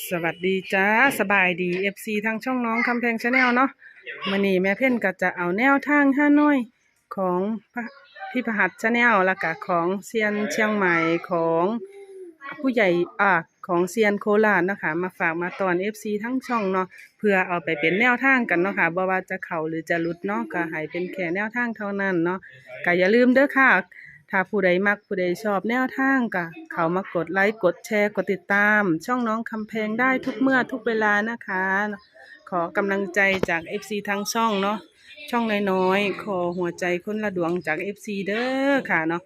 สวัสดีจ้าสบายดี FC ทางช่องน้องคำแพงชาแนลเนาะมื่อนี้แม่เพ่นก็จะเอาแนวทางห้าน้อยของพี่พหัสชาแนลแล้วก็ของเซียนเชียงใหม่ของผู้ใหญ่อ่าของเซียนโคราชนะคะมาฝากมาตอน FC ทั้งช่องเนาะเพื่อเอาไปเป็นแนวทางกันเนาะค่ะบ่ว่าจะเข้าหรือจะหลุดเนาะก็ให้เป็นแค่แนวทางเท่านั้นเนาะก็อย่าลืมเด้อค่ะ ถ้าผู้ใดมักผู้ใดชอบแนวทางก็เขามากดไลค์กดแชร์กดติดตาม ช่องน้องคำแพงได้ทุกเมื่อทุกเวลานะคะ ขอกำลังใจจาก FC ทั้งช่องเนาะช่องน้อยๆขอหัวใจคนละดวงจาก FC เด้อค่ะเนาะ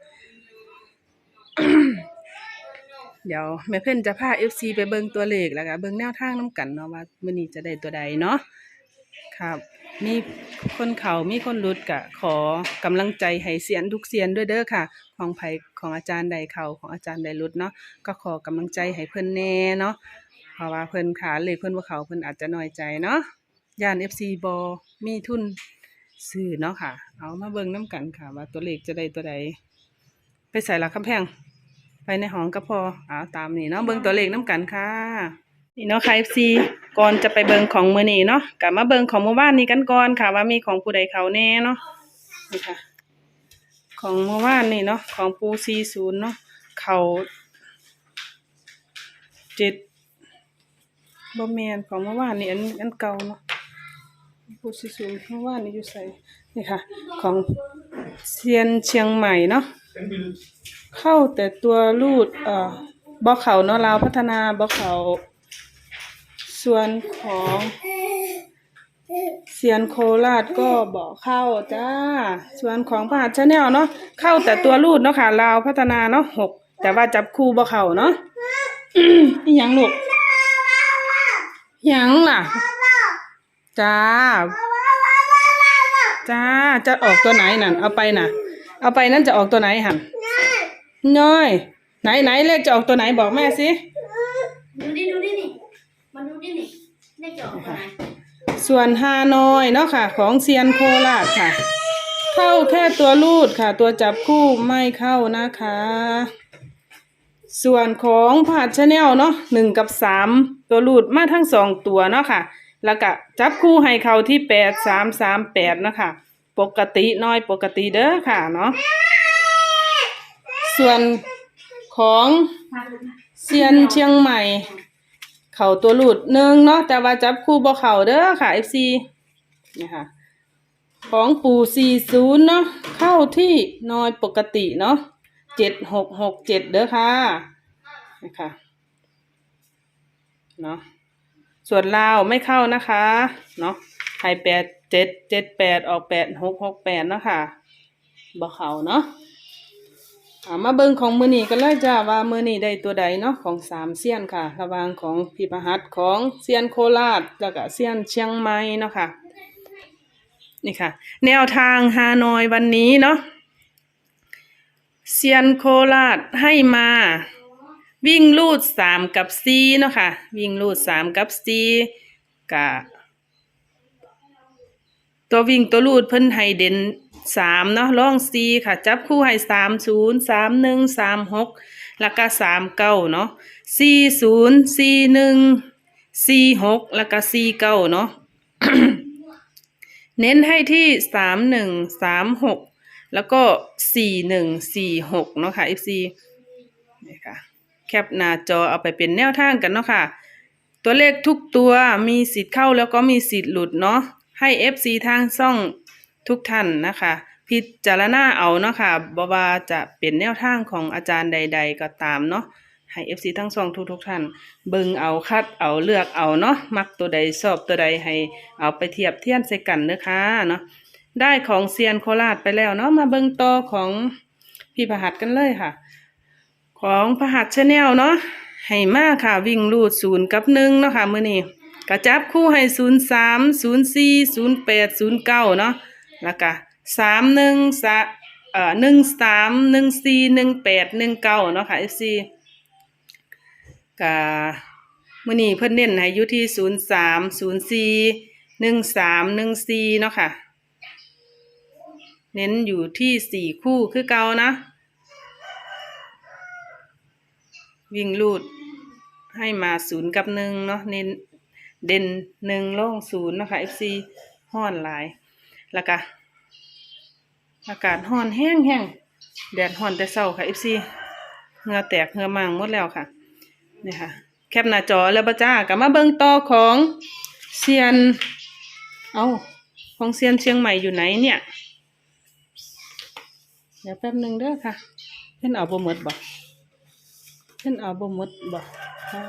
เดี๋ยวแม่เพื่อนจะพา FC ไปเบิ่งตัวเลขแล้วก็เบิ่งแนวทางน้ำกันเนาะว่ามื้อนี้จะได้ตัวใดเนาะครับ มีคนเขามีคนรุดกะ ขอกำลังใจให้เสียนทุกเสียนด้วยเด้อค่ะ ของไผของอาจารย์ใดเขาของอาจารย์ใดรุดเนาะก็ขอกำลังใจให้เพิ่นแน่เนาะเพราะว่าเพิ่นขาเลยเพิ่นบ่เขาเพิ่นอาจจะน้อยใจเนาะย่าน FC บ่มีทุนซื้อเนาะค่ะ เอามาเบิ่งน้ำกันค่ะ ว่าตัวเลขจะได้ตัวใด ไปใส่หลักคำแพง ไปในห้องก็พอเอาตามนี่เนาะเบิ่งตัวเลขน้ำกันค่ะ นี่เนาะค่ะ FC ก่อนจะไปเบิ่งของมือนี้เนาะกลับมาเบิ่งของเมื่อวานนี้กันก่อนค่ะ ว่ามีของผู้ใดเขาแน่เนาะนี่ค่ะ ของเมื่อวานนี่เนาะของปู40เนาะเขาเจ็ดบ่แมนของเมื่อวานนี่อันอันเก่าเนาะปู40เมื่อวานนี่อยู่ไสนี่ค่ะ ของเซียนเชียงใหม่เนาะเข้าแต่ตัวรูดเอ่อบ่เขาเนาะลาพัฒนาบ่เขา ส่วนของเซียนโคราชก็บอกเข้าจ้า ส่วนของพหัสชาแนลเนาะเข้าแต่ตัวรูดเนาะค่ะลาวพัฒนาเนาะหกแต่ว่าจับคู่บ่เข้าเนาะอีหยังลูกยังล่ะ จ้า จ้าจะออกตัวไหนนั่นเอาไปน่ะ เอาไปนั่นจะออกตัวไหนหันน้อย ไหนไหนเลขจะออกตัวไหนบอกแม่สิ ดูดิดูดินี่ มาดูดินี่เลขจอกมาไหนส่วนฮานอยเนาะค่ะ ของเซียนโคราชค่ะ เข้าแค่ตัวรูดค่ะ ตัวจับคู่ไม่เข้านะคะ ส่วนของผัดชาแนลเนาะหนึ่งกับสามตัวรูดมาทั้งสองตัวเนาะค่ะ แล้วก็จับคู่ให้เขาที่แปดสามสามแปดเนาะค่ะปกติน้อยปกติเด้อค่ะเนาะส่วนของเซียนเชียงใหม่ เข่าตัวหลุดหนึ่งเนาะแต่ว่าจับคู่บ่เข่าเด้อค่ะ FC นี่ค่ะ ของปู่สี่ศูนย์เนาะเข้าที่นอยปกติเนาะเจ็ดหกหกเจ็ดเด้อค่ะนี่ค่ะเนาะส่วนลาวไม่เข้านะคะเนาะให้แปดเจ็ดเจ็ดแปดออกแปดหกหกแปดเนาะค่ะบ่เข่าเนาะามาเบิ่งของมือนี้กันเลยจ้าว่ามือนี้ได้ตัวใดเนาะของสามเซียนค่ะ ระหว่างของพี่ประหัตของเซียนโคราชแล้วก็เซียนเชียงใหม่เนาะค่ะนี่ค่ะ แนวทางฮานอยวันนี้เนาะเซียนโคราชให้มา วิ่งลูดสามกับซีเนาะค่ะ วิ่งลูดสามกับซีกะตัววิ่งตัวลูดเพิ่นให้เดน สามเนาะล่องสี่ค่ะ จับคู่ให้สามศูนย์สามหนึ่งสามหกแล้วก็สามเก้าเนาะสี่ศูนย์สี่หนึ่งสี่หกแล้วก็สี่เก้าเนาะเน้นให้ที่สามหนึ่งสามหกแล้วก็สี่หนึ่งสี่หกเนาะค่ะ FC นี่ค่ะ แคปหน้าจอเอาไปเป็นแนวทางกันเนาะค่ะ ตัวเลขทุกตัวมีสิทธิ์เข้าแล้วก็มีสิทธิ์หลุดเนาะให้ FC ทางช่อง ทุกท่านนะคะ พิจารณาเอาเนาะค่ะบ่ว่าจะเป็นแนวทางของอาจารย์ใด ๆ ก็ตามเนาะให้ FC ทั้งช่องทุกทุกท่าน เบิ่งเอาคัดเอาเลือกเอาเนาะมักตัวใดชอบตัวใดให้เอาไปเทียบเทียนใส่กันเด้อค่ะเนาะได้ของเซียนโคราชไปแล้วเนาะมาเบิ่งต่อของพี่พหัสกันเลยค่ะ ของพหัสชาแนลเนาะให้มากค่ะวิ่งรูดศูนย์กับหนึ่งเนาะค่ะมื้อนี้กระจับคู่ให้ศูนย์สามศูนย์สี่ศูนย์แปดศูนย์เก้าเนาะ แล้วก็สามหนึ่งสะเอ่อหนึ่งสามหนึ่งสี่หนึ่งแปดหนึ่งเก้าเนาะค่ะ FC กะมื้อนี้เพิ่นเน้นให้อยู่ที่ศูนย์สามศูนย์สี่หนึ่งสามหนึ่งสี่เนาะค่ะ เน้นอยู่ที่สี่คู่คือเก่านะ วิ่งลูดให้มาศูนย์กับหนึ่งเนาะเน้นเด่นหนึ่งลงศูนย์เนาะค่ะ FC ห้อนหลาย แล้วก็อากาศห้อนแห้งแห้งแดดห้อนแต่เช้าค่ะ FC เหงื่อแตกเหงื่อมางหมดแล้วค่ะนี่ค่ะ แคปหน้าจอแล้วบ่จ้าก็มาเบิ่งต่อของเซียน เอาของเซียนเชียงใหม่อยู่ไหนเนี่ยเดี๋ยวแป๊บหนึ่งเด้อค่ะเพิ่นเอาบ่หมดบ่เพิ่นเอาบ่หมดบ่ค่ะ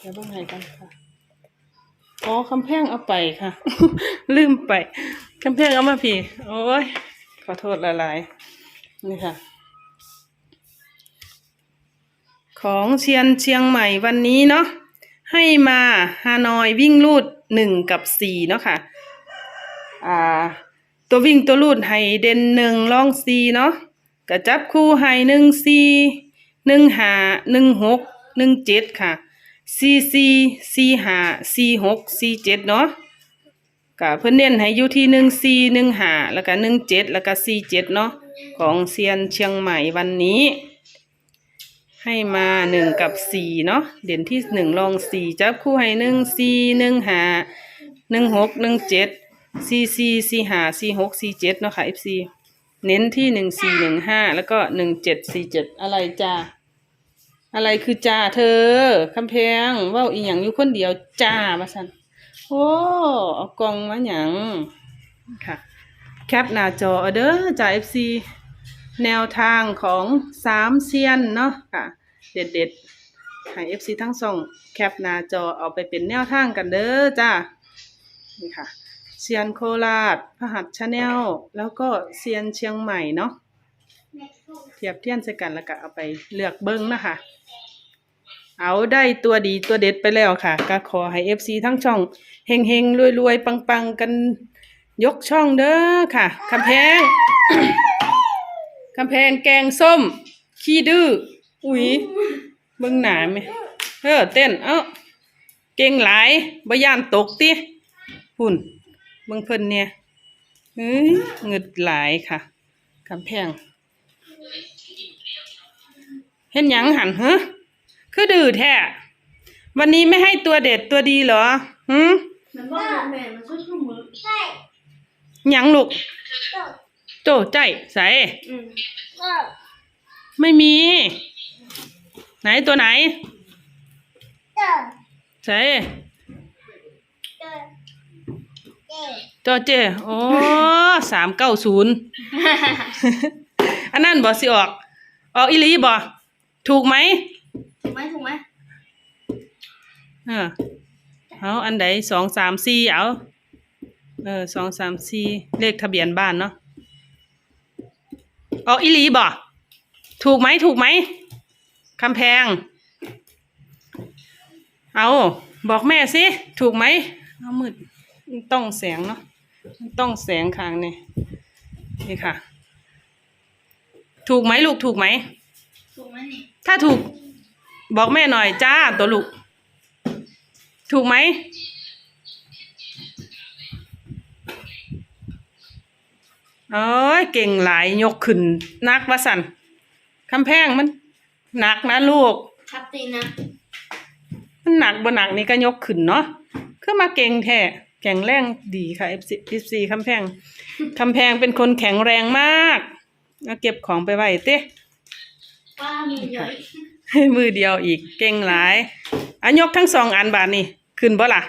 เดี๋ยวเบิ่งให้กันค่ะอ๋อคำแพงเอาไปค่ะ ลืมไป คำแพงเอามาพี่ โอ้ย ขอโทษหลายๆ นี่ค่ะ ของเชียนเชียงใหม่วันนี้เนาะ ให้มาฮานอยวิ่งลูดหนึ่งกับสี่เนาะค่ะ อ่า ตัววิ่งตัวลูดให้เด่นหนึ่งล่องสี่เนาะก็จับคู่ให้หนึ่งสี่หนึ่งห้าหนึ่งหกหนึ่งเจ็ดค่ะสี่สี่สี่ห้าสี่หกสี่เจ็ดเนาะ ก็เพิ่นเน้นให้อยู่ที่หนึ่งสี่หนึ่งห้าแล้วก็หนึ่งเจ็ดแล้วก็สี่เจ็ดเนาะของเซียนเชียงใหม่วันนี้ ให้มาหนึ่งกับสี่เนาะเด่นที่หนึ่งลองสี่จับคู่ให้หนึ่งสี่หนึ่งห้าหนึ่งหกหนึ่งเจ็ดสี่สี่สี่ห้าสี่หกสี่เจ็ดเนาะค่ะ FC เน้นที่หนึ่งสี่หนึ่งห้าแล้วก็หนึ่งเจ็ดสี่เจ็ดอะไรจ้าอะไรคือจ้าเธอคำแพงว่าอีหยังอยู่คนเดียวจ้ามาสัน โอ้เอากล่องมาหยังค่ะ แคปหน้าจอเอาเด้อจ้า FC แนวทางของสามเซียนเนาะค่ะเด็ดเด็ดๆให้ FC ทั้งสองแคปหน้าจอเอาไปเป็นแนวทางกันเด้อจ้านี่ค่ะเซียนโคราชพหัสชาแนลแล้วก็เซียนเชียงใหม่เนาะเทียบเทียนใส่กันแล้วก็เอาไปเลือกเบิ้งนะคะ เอาได้ตัวดีตัวเด็ดไปแล้วค่ะก็ขอให้ FC ทั้งช่องเฮงเฮงรวยรวยปังปังกันยกช่องเด้อค่ะคำแพงคำแพงแกงส้ม ขี้ดื้ออุ๊ยเบิ่งหนาไหมเออเต้น เอ้าเก่งหลายบย่านตกติหุ่นเบิ่งเพิ่นเนี่ยเฮ้ยเงึดหลายค่ะกำแพงเห็นยังหันเฮะ คือดื้อแท้วันนี้ไม่ให้ตัวเด็ดตัวดีเหรอหืมมันบอกแม่มันช่วยช่วยมือใช่หยังลูกก็โตใจใส่อืมก็ไม่มี ไหนตัวไหนก็ใส่ก็เจ๊จอเจโอ้สามเก้าศูนย์ อันนั้นบ่สิออก ออกอีหลีบ่ถูกไหม ถูกไหมถูกไหมเออเอาอันใดสองสามสี่เอาเออสองสามสี่เลขทะเบียนบ้านเนาะออกอีหลีบ่ถูกไหมถูกไหมคำแพง เอาบอกแม่สิ ถูกไหมเอามืดต้องแสงเนาะต้องแสงข้างนี่นี่ค่ะ ถูกไหมลูกถูกไหม ถูกไหมนี่ ถ้าถูก บอกแม่หน่อยจ้าตัวลูก ถูกไหมเอ้ยเก่งหลายยกขึ้นนักว่าสันคำแพงมันหนักนะลูกทับตีนนะ มันหนักบ่หนักนี่ก็ยกขึ้นเนาะคือมาเก่งแท้แข็งแรงดีค่ะ FC FC คำแพงคำแพงเป็นคนแข็งแรงมากเอาเก็บของไปไว้เต้ป้ามีเยอะ มือเดียวอีกเก่งหลายอันยกทั้งสองอันบาทนี่ขึ้นบ่ล่ะ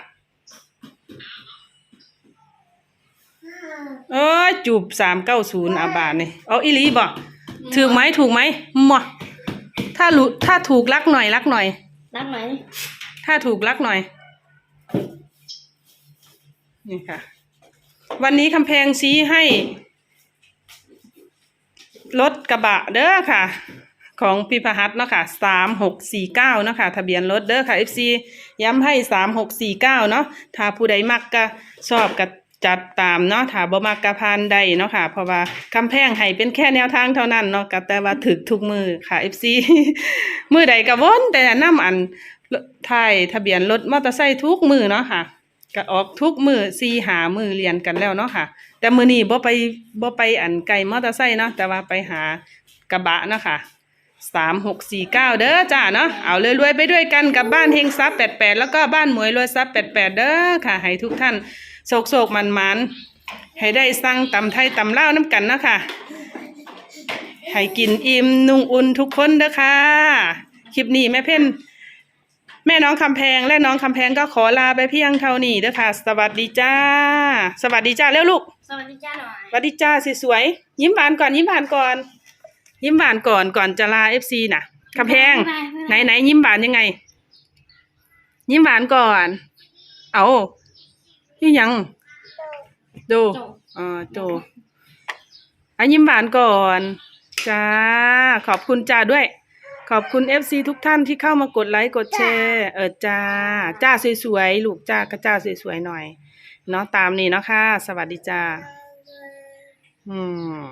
เอ้ยจูบสามเก้าศูนย์อาบาทนี่เอาอีหลีบ่ถูกไหมถูกไหมมะถ้ารู้ถ้าถูกลักหน่อยลักหน่อยรักไหมถ้าถูกลักหน่อย นี่ค่ะ วันนี้คำแพงชี้ให้รถกระบะเด้อค่ะ ของพี่พหัสเนาะค่ะสามหกสี่เก้าเนาะค่ะทะเบียนรถเด้อค่ะ FC ย้ำให้สามหกสี่เก้าเนาะถ้าผู้ใดมักก็ชอบก็จัดตามเนาะถ้าบ่มักก็พานใดเนาะค่ะ เพราะว่าคำแพงให้เป็นแค่แนวทางเท่านั้นเนาะก็แต่ว่าถึกทุกมือค่ะ FC มือใดก็วนแต่น้ำอันถ่ายทะเบียนรถมอเตอร์ไซค์ทุกมือเนาะค่ะก็ออกทุกมือซีหามือเรียนกันแล้วเนาะค่ะ แต่มือนี้บ่ไปบ่ไปอันไกลมอเตอร์ไซค์เนาะแต่ว่าไปหากระบะเนาะค่ะ สามหกสี่เก้าเด้อจ้าเนาะเอาเลยรวยๆไปด้วยกันกับบ้านเฮงซับแปดแปดแล้วก็บ้านหมวยรวยซับแปดแปดเด้อค่ะ ให้ทุกท่านโศกโศกมันมันๆให้ได้สั่งตำไทยตำเล่าวน้ำกันเนาะค่ะให้กินอิ่มนุ่งอุ่นทุกคนเด้อค่ะ คลิปนี้แม่เพ่นแม่น้องคำแพงและน้องคำแพงก็ขอลาไปเพียงเท่านี้เด้อค่ะ สวัสดีจ้า สวัสดีจ้าเร็วลูก สวัสดีจ้าหน่อย สวัสดีจ้าสวยๆยิ้มหวานก่อนยิ้มหวานก่อน ยิ้มหวานก่อนก่อนจะลาเอฟซีน่ะคำแพง ไหนไหนยิ้มหวานยังไง ยิ้มหวานก่อน เอานี่ยัง ดูโจอ่าโจอะยิ้มหวานก่อนจ้าขอบคุณจ้าด้วย ขอบคุณเอฟซีทุกท่านที่เข้ามากดไลค์กดแชร์เออจ้า จ้าสวยๆลูกจ้าก็จ้าสวยๆหน่อยเนาะตามนี้เนาะค่ะ สวัสดีจ้า อืม